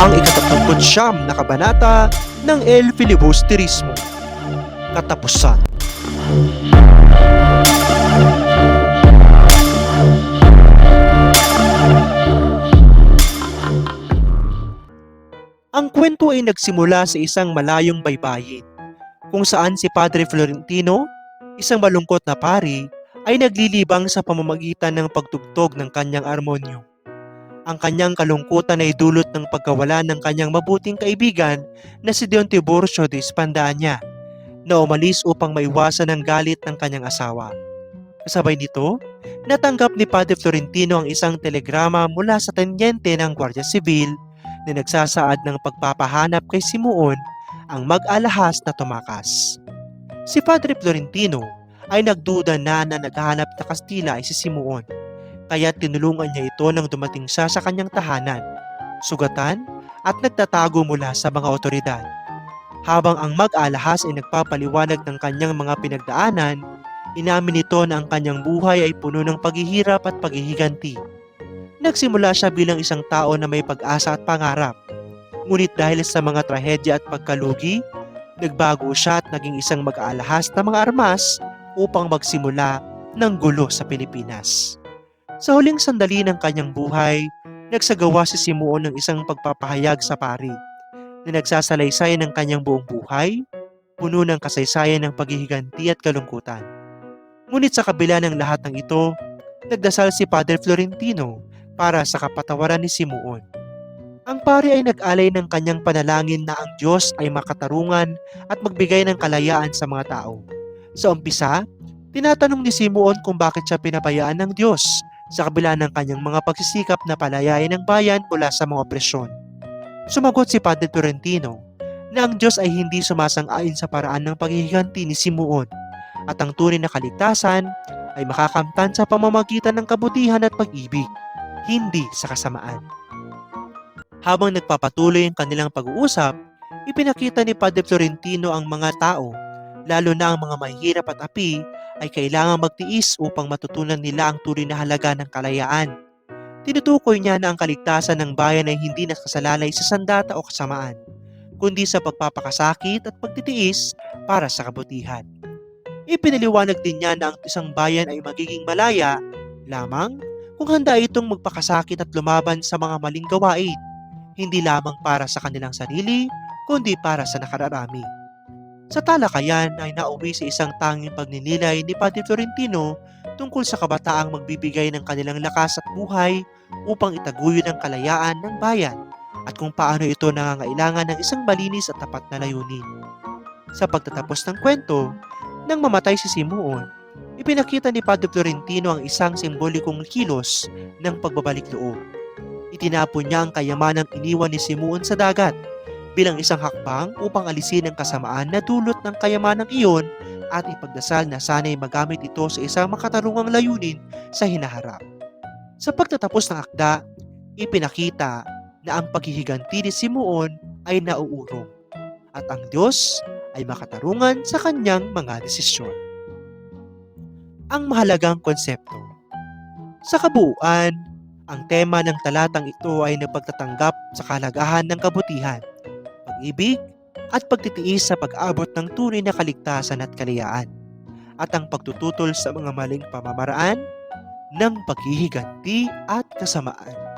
ang ikatatagpot siyam na kabanata ng El Filibusterismo. Katapusan. Ang kwento ay nagsimula sa isang malayong baybayin kung saan si Padre Florentino, isang malungkot na pari, ay naglilibang sa pamamagitan ng pagtugtog ng kanyang armonyo. Ang kanyang kalungkutan ay dulot ng pagkawala ng kanyang mabuting kaibigan na si Don Tiburcio de Espandanya na umalis upang maiwasan ang galit ng kanyang asawa. Kasabay nito, natanggap ni Padre Florentino ang isang telegrama mula sa tenyente ng Guardia Civil na nagsasaad ng pagpapahanap kay Simuon ang mag-alahas na tumakas. Si Padre Florentino ay nagduda na na naghahanap na Kastila ay si Simuon, kaya tinulungan niya ito nang dumating siya sa kanyang tahanan, sugatan at nagtatago mula sa mga otoridad. Habang ang mag-alahas ay nagpapaliwanag ng kanyang mga pinagdaanan, inamin nito na ang kanyang buhay ay puno ng paghihirap at paghihiganti. Nagsimula siya bilang isang tao na may pag-asa at pangarap. Ngunit dahil sa mga trahedya at pagkalugi, nagbago siya at naging isang mag-aalahas na mga armas upang magsimula ng gulo sa Pilipinas. Sa huling sandali ng kanyang buhay, nagsagawa si Simuon ng isang pagpapahayag sa pari na nagsasalaysay ng kanyang buong buhay, puno ng kasaysayan ng paghihiganti at kalungkutan. Ngunit sa kabila ng lahat ng ito, nagdasal si Padre Florentino para sa kapatawaran ni Simuon. Ang pari ay nag-alay ng kanyang panalangin na ang Diyos ay makatarungan at magbigay ng kalayaan sa mga tao. Sa umpisa, tinatanong ni Simuon kung bakit siya pinabayaan ng Diyos sa kabila ng kanyang mga pagsisikap na palayain ang bayan mula sa mga opresyon. Sumagot si Padre Florentino na ang Diyos ay hindi sumasang-ayon sa paraan ng paghihiganti ni Simuon at ang tunay na kaligtasan ay makakamtan sa pamamagitan ng kabutihan at pag-ibig, hindi sa kasamaan. Habang nagpapatuloy ang kanilang pag-uusap, ipinakita ni Padre Florentino ang mga tao, lalo na ang mga mahirap at api, ay kailangang magtiis upang matutunan nila ang tunay na halaga ng kalayaan. Tinutukoy niya na ang kaligtasan ng bayan ay hindi nakasalalay sa sandata o kasamaan, kundi sa pagpapakasakit at pagtitiis para sa kabutihan. Ipinaliwanag din niya na ang isang bayan ay magiging malaya lamang kung handa itong magpakasakit at lumaban sa mga maling gawain, hindi lamang para sa kanilang sarili, kundi para sa nakararami. Sa talakayan ay nauwi sa isang tanging pagninilay ni Padre Florentino tungkol sa kabataang magbibigay ng kanilang lakas at buhay upang itaguyod ang kalayaan ng bayan at kung paano ito nangangailangan ng isang malinis at tapat na layunin. Sa pagtatapos ng kwento, nang mamatay si Simuon, ipinakita ni Padre Florentino ang isang simbolikong kilos ng pagbabalik loob. Itinapon niya ang kayamanang iniwan ni Simuon sa dagat bilang isang hakbang upang alisin ang kasamaan na dulot ng kayamanang iyon at ipagdasal na sana'y magamit ito sa isang makatarungang layunin sa hinaharap. Sa pagtatapos ng akda, ipinakita na ang paghihiganti ni Simuon ay nauurong at ang Diyos ay makatarungan sa kanyang mga desisyon. Ang mahalagang konsepto Sa kabuuan, ang tema ng talatang ito ay nagpagtatanggap sa kalagahan ng kabutihan, pag-ibig, at pagtitiis sa pag-abot ng tunay na kaligtasan at kalayaan, at ang pagtututol sa mga maling pamamaraan ng paghihiganti at kasamaan.